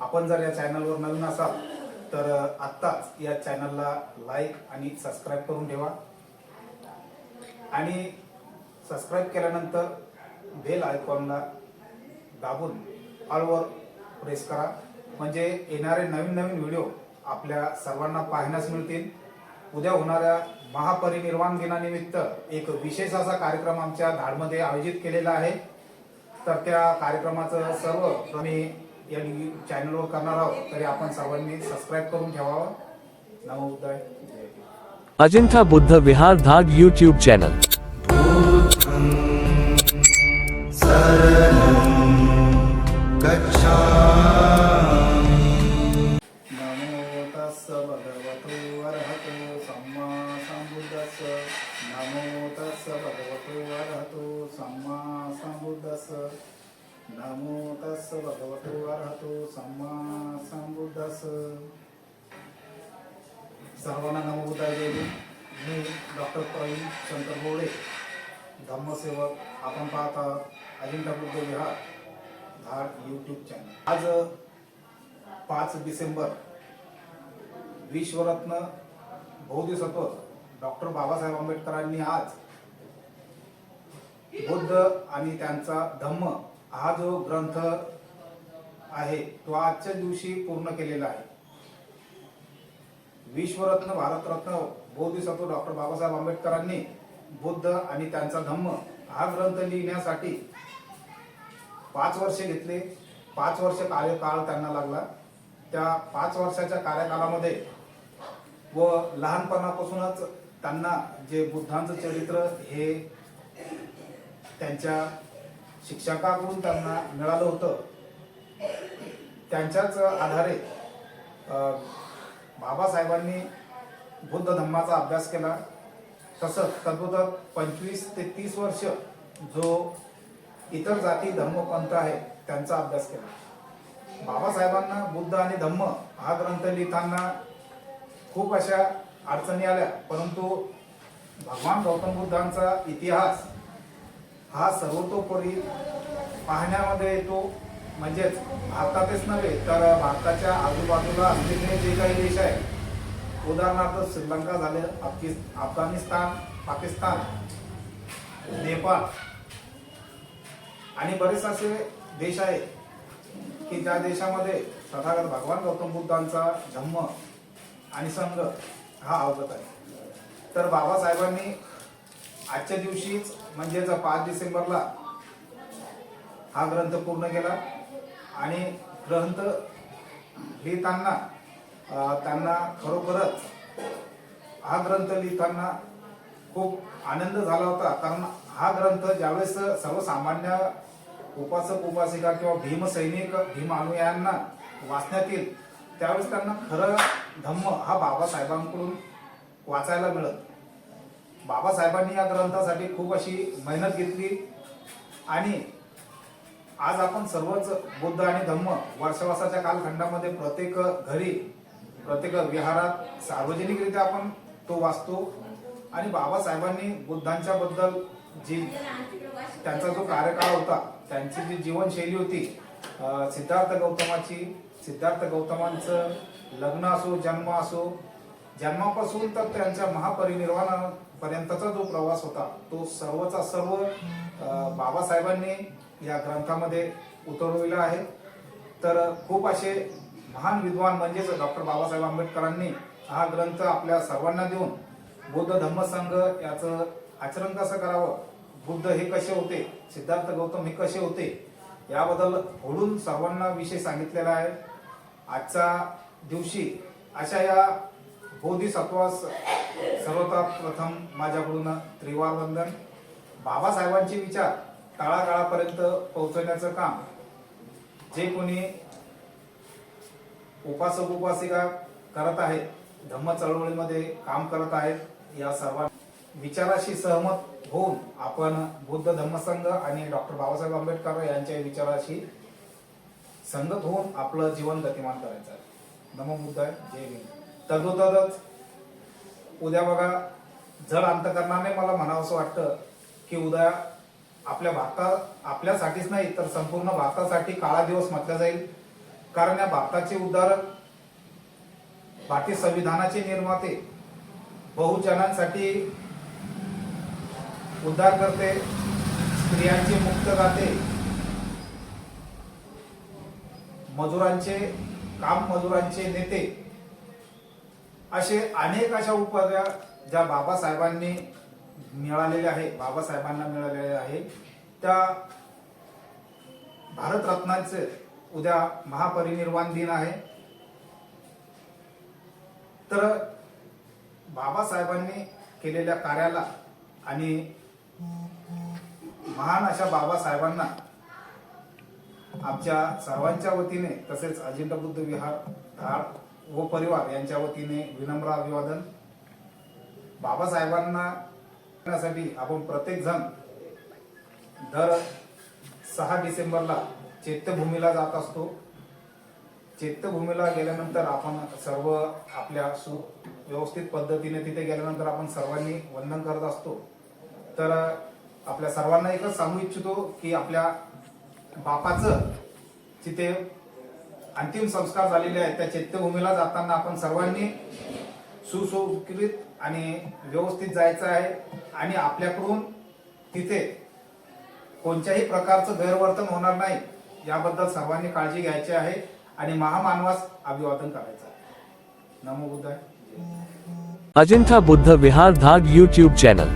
आपण जर या चॅनलवर नवीन असाल तर आत्ताच या चॅनलला लाईक आणि सबस्क्राईब करून ठेवा. आणि सबस्क्राईब केल्यानंतर बेल आयकॉनला दाबून ऑलवर प्रेस करा. म्हणजे येणारे नवीन नवीन व्हिडिओ आपल्या सर्वांना पाहण्यास मिळतील. उद्या होणाऱ्या महापरिनिर्वाण दिनानिमित्त एक विशेष असा कार्यक्रम आमच्या धाडमध्ये आयोजित केलेला आहे. तर त्या कार्यक्रमाचं सर्व आम्ही या चॅनलवर करणार आहोत. तरी आपण सर्वांनी सबस्क्राईब करून ठेवावं. नमो. अजिंठा बुद्ध विहार धाड यूट्यूब चॅनल नमो तस्स भगवतो अर्हतो सम्मा सम्बुद्धस्स. नमो तस्स भगवतो अर्हतो सम्मा सम्बुद्धस्स। सर्वांना नमो बुद्धाय मी डॉक्टर प्रवीण शंकर बोळे धम्मसेवक. आपण पाहत आहात अजिंठा बुद्ध विहार धाड यूट्यूब चॅनल आज पाच डिसेंबर विश्वरत्न बौद्धसत्व डॉक्टर बाबासाहेब आंबेडकरांनी आज बुद्ध आणि त्यांचा धम्म हा जो ग्रंथ आहे तो आजच्या दिवशी पूर्ण केलेला आहे. विश्वरत्न भारतरत्न बौद्धिसत्व डॉक्टर बाबासाहेब आंबेडकरांनी बुद्ध आणि त्यांचा धम्म हा ग्रंथ लिहिण्यासाठी पाच वर्षे घेतले. पाच वर्ष कार्यकाळ त्यांना लागला. त्या पाच वर्षाच्या कार्यकाळामध्ये व लहानपणापासूनच त्यांना जे बुद्धांचं चरित्र हे त्यांच्या शिक्षकाकडून त्यांना मिळालं होतं. त्यांच्याच आधारे बाबासाहेबांनी बुद्ध धम्माचा अभ्यास केला. तसंच तद्भुत पंचवीस ते तीस वर्ष जो इतर जाती धम्मपंथ आहे त्यांचा अभ्यास केला. बाबासाहेबांना बुद्ध आणि धम्म हा ग्रंथ लिहिताना खूप अशा अडचणी आल्या. परंतु भगवान गौतम बुद्धांचा इतिहास हा सर्वतोपरी पाहण्यामध्ये येतो. म्हणजेच भारतातच नव्हे तर भारताच्या आजूबाजूला असलेले जे काही देश आहेत उदाहरणार्थ श्रीलंका झाले अफगाणिस्तान पाकिस्तान नेपाळ आणि बरेच असे देश आहेत की त्या देशामध्ये तथागत भगवान गौतम बुद्धांचा धम्म आणि संघ हा अवगत आहे. तर बाबासाहेबांनी आजच्या दिवशीच म्हणजेच पाच डिसेंबरला हा ग्रंथ पूर्ण केला. आणि ग्रंथ लिहिताना त्यांना खरोखरच हा ग्रंथ लिहिताना खूप आनंद झाला होता. कारण हा ग्रंथ ज्यावेळेस सर्वसामान्य उपासक उपासिका किंवा भीम सैनिक भीम अनुयायांना वाचण्यात येईल त्यावेळेस त्यांना खरं धम्म हा बाबासाहेबांकडून वाचायला मिळत. बाबासाहेबांनी या ग्रंथासाठी खूप अशी मेहनत घेतली. आणि आज आपण सर्वच बुद्ध आणि धम्म वर्षवासाच्या कालखंडामध्ये प्रत्येक घरी प्रत्येक विहारात सार्वजनिकरित्या आपण तो वाचतो. आणि बाबासाहेबांनी बुद्धांच्या बद्दल जी त्यांचा जो कार्यकाळ होता त्यांची जी जीवनशैली होती सिद्धार्थ गौतमाची सिद्धार्थ गौतमांचं लग्न असो जन्म असो जन्मापासून तर त्यांच्या महापरिनिर्वाणापर्यंतचा जो प्रवास होता तो सर्वचा सर्व बाबासाहेबांनी या ग्रंथामध्ये उतरविला आहे. तर खूप असे महान विद्वान म्हणजेच डॉक्टर बाबासाहेब आंबेडकरांनी हा ग्रंथ आपल्या सर्वांना देऊन बुद्ध धम्म संघ याचं आचरण कसं करावं बुद्ध हे कसे होते सिद्धार्थ गौतम हे कसे होते याबद्दल ओढून सर्वांना विषय सांगितलेला आहे. आजच्या दिवशी अशा या बोधिसत्वास सर्वता प्रथम माझ्याकडून त्रिवार वंदन. बाबासाहेबांचे विचार तळागाळापर्यंत पोहोचवण्याचं काम. जे कोणी उपासक उपासिका करत आहेत धम्म चळवळीमध्ये काम करत आहेत या सर्व विचाराशी सहमत होऊन आपण बुद्ध धम्मसंघ आणि डॉक्टर बाबासाहेब आंबेडकर यांच्या विचाराशी संगत होऊन आपलं जीवन गतिमान करायचं आहे. नमो बुद्धाय जय हिंद. तदोतच उद्या बघा जड अंतकरणाने मला म्हणावंसं वाटतं की उद्या आपल्या भारतात आपल्यासाठीच नाही तर संपूर्ण भारतासाठी काळा दिवस म्हटला जाईल. कारण या भारताचे उद्धारक भारतीय संविधानाचे निर्माते बहुजनांसाठी उद्धार करते स्त्रियांचे मुक्तदाते मजुरांचे काम मजुरांचे नेते असे अनेक अशा उपाध्या ज्या बाबासाहेबांनी मिळालेल्या आहे बाबासाहेबांना मिळालेल्या आहे. त्या भारतरत्नाचे उद्या महापरिनिर्वाण दिन आहे. तर बाबासाहेबांनी केलेल्या कार्याला आणि महान अशा बाबासाहेबांना आमच्या सर्वांच्या वतीने तसेच अजिंठा बुद्ध विहार धाड व परिवार यांच्या वतीने विनम्र अभिवादन. बाबासाहेबांना आपण प्रत्येक जण दर सहा डिसेंबरला चैत्यभूमीला जात असतो. चैत्यभूमीला गेल्यानंतर आपण सर्व आपल्या सु व्यवस्थित पद्धतीने तिथे गेल्यानंतर आपण सर्वांनी वंदन करत असतो. तर आपल्या सर्वांना एकच सांगू इच्छितो की आपल्या बापाचं तिथे अंतिम संस्कार झालेले आहेत. त्या चैत्यभूमीला जाताना आपण सर्वांनी सुसंस्कृत आणि व्यवस्थित जायचं आहे आणि आपल्याकडून तिथे कोणत्याही प्रकारचं गैरवर्तन होणार नाही याबद्दल सर्वांनी काळजी घ्यायची आहे आणि महामानवास अभिवादन करायचं आहे. नमो बुद्धाय. अजिंठा बुद्ध विहार धाग यूट्यूब चॅनल